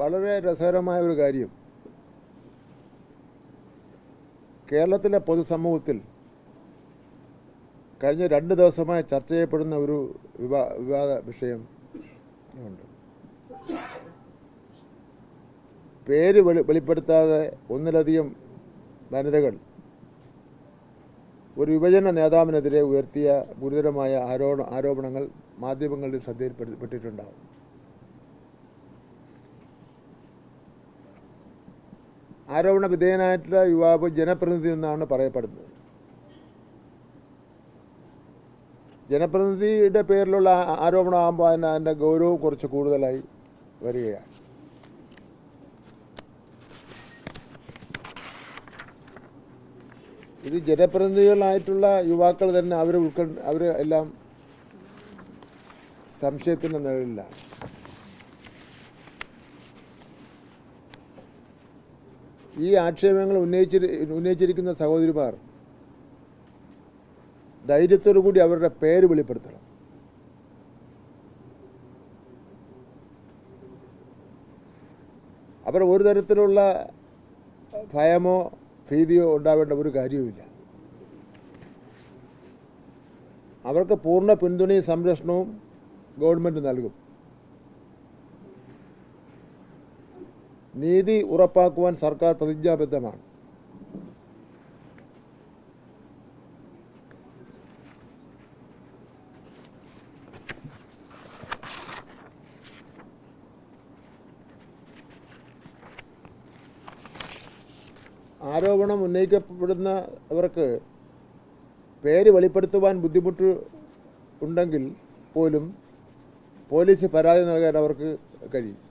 വളരെ രസകരമായ ഒരു കാര്യം. കേരളത്തിലെ പൊതുസമൂഹത്തിൽ കഴിഞ്ഞ രണ്ട് ദിവസമായി ചർച്ച ചെയ്യപ്പെടുന്ന ഒരു വിവാ വിവാദ വിഷയം ഉണ്ട്. പേര് വെളി വെളിപ്പെടുത്താതെ ഒന്നിലധികം വനിതകൾ ഒരു യുവജന നേതാവിനെതിരെ ഉയർത്തിയ ഗുരുതരമായ ആരോപണ ആരോപണങ്ങൾ മാധ്യമങ്ങളിൽ ശ്രദ്ധയിൽപ്പെട്ടിട്ടുണ്ടാവും ആരോപണ വിധേയനായിട്ടുള്ള യുവാവ് ജനപ്രതിനിധി എന്നാണ് പറയപ്പെടുന്നത്. ജനപ്രതിനിധിയുടെ പേരിലുള്ള ആരോപണമാകുമ്പോൾ അതിന് അതിന്റെ ഗൗരവം കുറച്ച് കൂടുതലായി വരികയാണ്. ഇത് ജനപ്രതിനിധികളായിട്ടുള്ള യുവാക്കൾ തന്നെ അവർ ഉൾക്കൊണ്ട് അവർ എല്ലാം സംശയത്തിന്റെ നിഴലിലാണ്. ഈ ആക്ഷേപങ്ങൾ ഉന്നയിച്ചി ഉന്നയിച്ചിരിക്കുന്ന സഹോദരിമാർ ധൈര്യത്തോടു കൂടി അവരുടെ പേര് വെളിപ്പെടുത്തണം. അവർ ഒരു തരത്തിലുള്ള ഭയമോ ഭീതിയോ ഉണ്ടാവേണ്ട ഒരു കാര്യവുമില്ല. അവർക്ക് പൂർണ പിന്തുണയും സംരക്ഷണവും ഗവൺമെന്റ് നൽകും. നീതി ഉറപ്പാക്കുവാൻ സർക്കാർ പ്രതിജ്ഞാബദ്ധമാണ്. ആരോപണം ഉന്നയിക്കപ്പെടുന്നവർക്ക് പേര് വെളിപ്പെടുത്തുവാൻ ബുദ്ധിമുട്ട് ഉണ്ടെങ്കിൽ പോലും പോലീസ് പരാതി നൽകാൻ അവർക്ക് കഴിയും.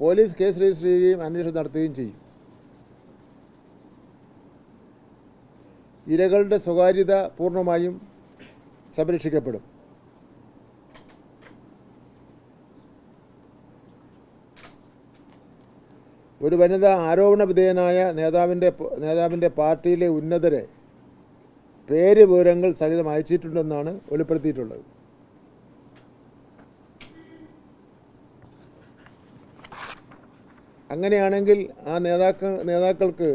പോലീസ് കേസ് രജിസ്റ്റർ ചെയ്യുകയും അന്വേഷണം നടത്തുകയും ചെയ്യും. ഇരകളുടെ സ്വകാര്യത പൂർണമായും സംരക്ഷിക്കപ്പെടും. ഒരു വനിത ആരോപണ വിധേയനായ നേതാവിന്റെ നേതാവിന്റെ പാർട്ടിയിലെ ഉന്നതരെ പേര് വിവരങ്ങൾ സഹിതം അയച്ചിട്ടുണ്ടെന്നാണ് വെളിപ്പെടുത്തിയിട്ടുള്ളത്. അങ്ങനെയാണെങ്കിൽ ആ നേതാക്കൾ നേതാക്കൾക്ക്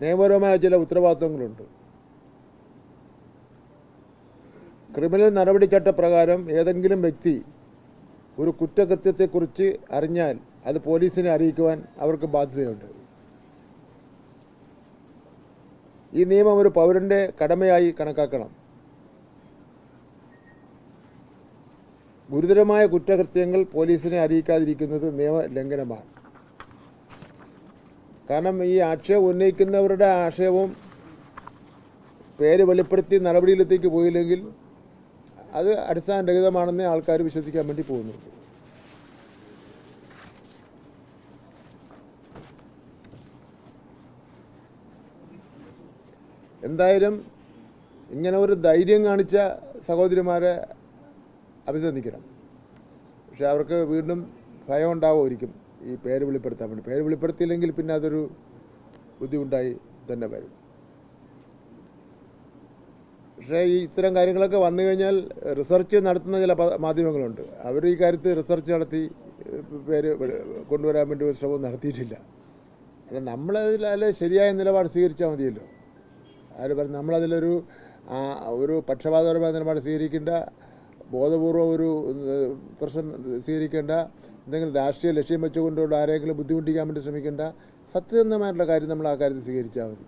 നിയമപരമായ ചില ഉത്തരവാദിത്വങ്ങളുണ്ട് ക്രിമിനൽ നടപടിച്ചട്ടപ്രകാരം ഏതെങ്കിലും വ്യക്തി ഒരു കുറ്റകൃത്യത്തെക്കുറിച്ച് അറിഞ്ഞാൽ അത് പോലീസിനെ അറിയിക്കുവാൻ അവർക്ക് ബാധ്യതയുണ്ട്. ഈ നിയമം ഒരു പൗരന്റെ കടമയായി കണക്കാക്കണം. ഗുരുതരമായ കുറ്റകൃത്യങ്ങൾ പോലീസിനെ അറിയിക്കാതിരിക്കുന്നത് നിയമലംഘനമാണ്. കാരണം ഈ ആക്ഷേപം ഉന്നയിക്കുന്നവരുടെ ആക്ഷേപം പേര് വെളിപ്പെടുത്തി നടപടിയിലെത്തേക്ക് പോയില്ലെങ്കിൽ അത് അടിസ്ഥാനരഹിതമാണെന്ന് ആൾക്കാർ വിശ്വസിക്കാൻ വേണ്ടി പോകുന്നു. എന്തായാലും ഇങ്ങനെ ഒരു ധൈര്യം കാണിച്ച സഹോദരിമാരെ അഭിനന്ദിക്കണം പക്ഷെ അവർക്ക് വീണ്ടും ഭയം ഉണ്ടാവുമായിരിക്കും. ഈ പേര് വെളിപ്പെടുത്താൻ വേണ്ടി. പേര് വെളിപ്പെടുത്തിയില്ലെങ്കിൽ പിന്നെ അതൊരു ബുദ്ധിമുട്ടായി തന്നെ വരും. പക്ഷേ ഈ ഇത്തരം കാര്യങ്ങളൊക്കെ വന്നു കഴിഞ്ഞാൽ റിസർച്ച് നടത്തുന്ന ചില മാധ്യമങ്ങളുണ്ട്. അവർ ഈ കാര്യത്തിൽ റിസർച്ച് നടത്തി പേര് കൊണ്ടുവരാൻ വേണ്ടി ഒരു ശ്രമം നടത്തിയിട്ടില്ല. അല്ല നമ്മളതിൽ ശരിയായ നിലപാട് സ്വീകരിച്ചാൽ മതിയല്ലോ. ആര് പറഞ്ഞു നമ്മളതിലൊരു ഒരു പക്ഷപാതപരമായ നിലപാട് സ്വീകരിക്കേണ്ട ബോധപൂർവം ഒരു പ്രശ്നം സ്വീകരിക്കേണ്ട എന്തെങ്കിലും രാഷ്ട്രീയ ലക്ഷ്യം വെച്ചുകൊണ്ടുള്ള ആരെങ്കിലും ബുദ്ധിമുട്ടിക്കാൻ വേണ്ടി ശ്രമിക്കേണ്ട സത്യസന്ധമായിട്ടുള്ള കാര്യം നമ്മൾ ആ കാര്യത്തിൽ സ്വീകരിച്ചാൽ മതി.